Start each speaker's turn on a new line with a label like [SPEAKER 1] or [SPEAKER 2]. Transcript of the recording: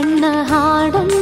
[SPEAKER 1] ಕಣ್ಣ ಹಾಡನ್ನ